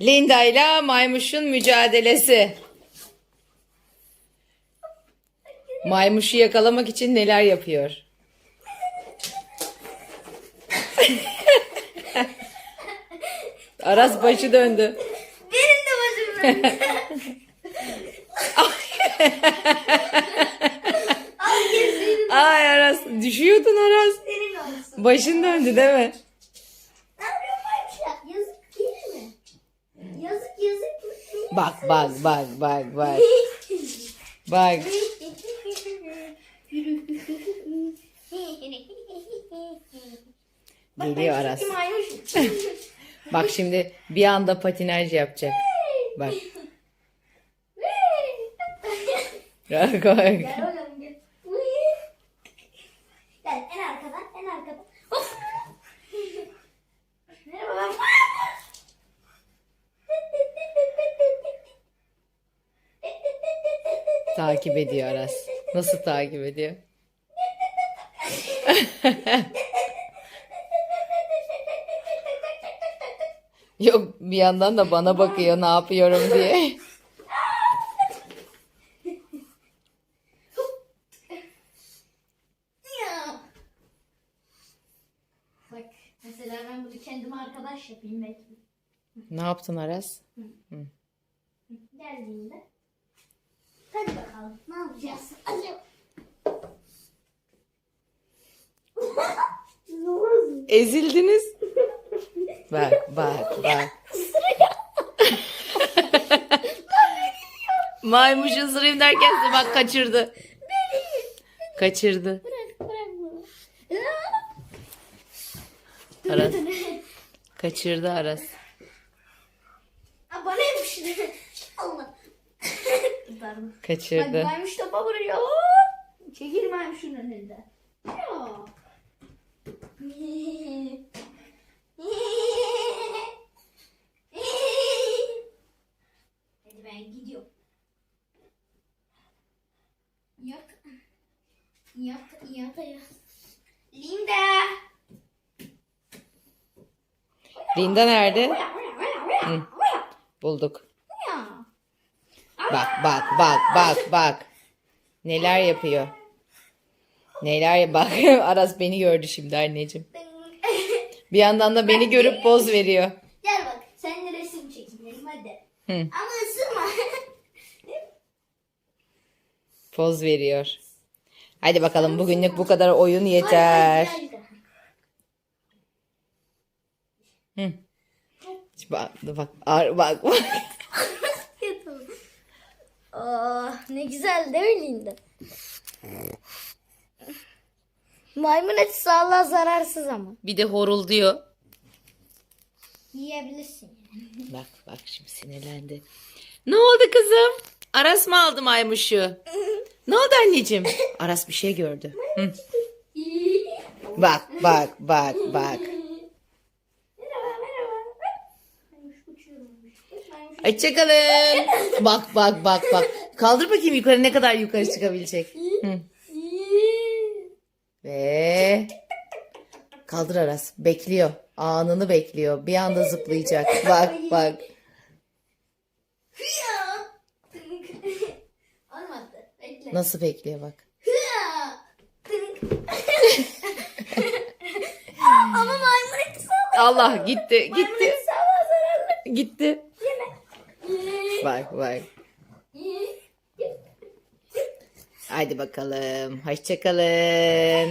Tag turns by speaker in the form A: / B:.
A: Linda ile maymuşun mücadelesi. Maymuşu yakalamak için neler yapıyor? Aras başı döndü.
B: Benim de başım döndü.
A: Ay Aras düşüyordun Aras. Başın döndü değil mi?
B: Ne yapıyorsun ya? Yazık değil mi? Yazık yazık.
A: Bak bak bak bak bak. Bak. Geliyor Aras. Bak şimdi bir anda patinaj yapacak. Bak. Bak bak.
B: Gel bakalım gel. Gel en arkadan en arkadan. Of. Merhaba ben
A: Takip ediyor Aras. Nasıl takip ediyor? Yok bir yandan da bana bakıyor ne yapıyorum diye.
B: Bak mesela ben bunu kendime arkadaş yapayım belki.
A: Ne yaptın Aras?
B: Geldiğinde. Hadi bakalım ne yapacağız?
A: Ezildiniz. Bak bak bak. Maymuş ısırayım derken de bak kaçırdı. Kaçırdı.
B: Bırak bırak bunu.
A: Aras. Kaçırdı Aras.
B: Aa, bana yapıştı. Allah. Bak
A: Kaçırdı.
B: maymuş topa vuruyor. Çekil maymuşun önünde. Ya. Hadi ben gidiyorum. Yok. Yok, yok, yok. Linda.
A: Linda nerede? Hı, bulduk. Bak bak bak bak bak. Neler yapıyor. Neler bak Aras beni gördü şimdi anneciğim. Bir yandan da beni görüp poz veriyor.
B: Gel bak, seninle resim çekinelim hadi.
A: Hı,
B: Ama ısırma.
A: poz veriyor. Hadi bakalım bugünlük bu kadar oyun yeter. Hı. Bak bak bak bak.
B: Oh, ne güzel değil mi Linda? Maymun eti sağlığa zararsız ama.
A: Bir de horulduyor.
B: Yiyebilirsin.
A: Bak bak şimdi sinirlendi. Ne oldu kızım? Aras mı aldı maymuşu? Ne oldu anneciğim? Aras bir şey gördü. Hı. Bak bak bak bak.
B: Merhaba merhaba. Maymuş uçuyormuş. Maymuş
A: Hoşçakalın. Bak bak bak bak. Kaldır bakayım yukarı ne kadar yukarı çıkabilecek. Hı. Ve kaldır Aras. Bekliyor. Anını bekliyor. Bir anda zıplayacak. Bak bak. Nasıl bekliyor bak.
B: Ama maymun
A: Allah gitti gitti. Gitti. Bak bak. Haydi bakalım. Hoşçakalın.